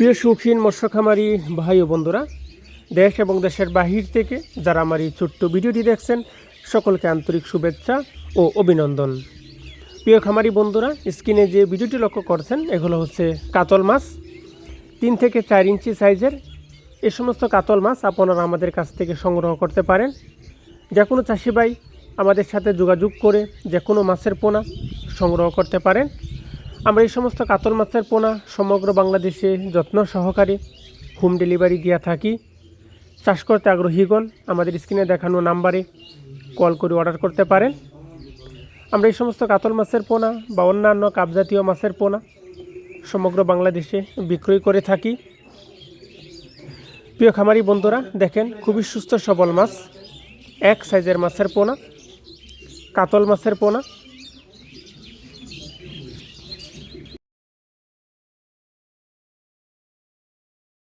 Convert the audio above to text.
প্রিয় শৌখিন মৎস্য খামারি ভাই ও বন্ধুরা, দেশ এবং দেশের বাহির থেকে যারা আমার এই ছোট্ট ভিডিওটি দেখছেন, সকলকে আন্তরিক শুভেচ্ছা ও অভিনন্দন। প্রিয় খামারি বন্ধুরা, স্ক্রিনে যে ভিডিওটি লক্ষ্য করছেন, এগুলো হচ্ছে কাতল মাছ, তিন থেকে চার ইঞ্চি সাইজের। এ সমস্ত কাতল মাছ আপনারা আমাদের কাছ থেকে সংগ্রহ করতে পারেন। যে কোনো চাষি ভাই আমাদের সাথে যোগাযোগ করে যে কোনো মাছের পোনা সংগ্রহ করতে পারেন। আমরা এই সমস্ত কাতল মাছের পোনা সমগ্র বাংলাদেশে যত্ন সহকারে হোম ডেলিভারি দিয়ে থাকি। চাষ করতে আগ্রহীগণ আমাদের স্ক্রিনে দেখানো নাম্বারে কল করে অর্ডার করতে পারেন। আমরা এই সমস্ত কাতল মাছের পোনা বা অন্যান্য কাপজাতীয় মাছের পোনা সমগ্র বাংলাদেশে বিক্রয় করে থাকি। প্রিয় খামারি বন্ধুরা, দেখেন খুবই সুস্থ সবল মাছ। এক সাইজের মাছের পোনা, কাতল মাছের পোনা।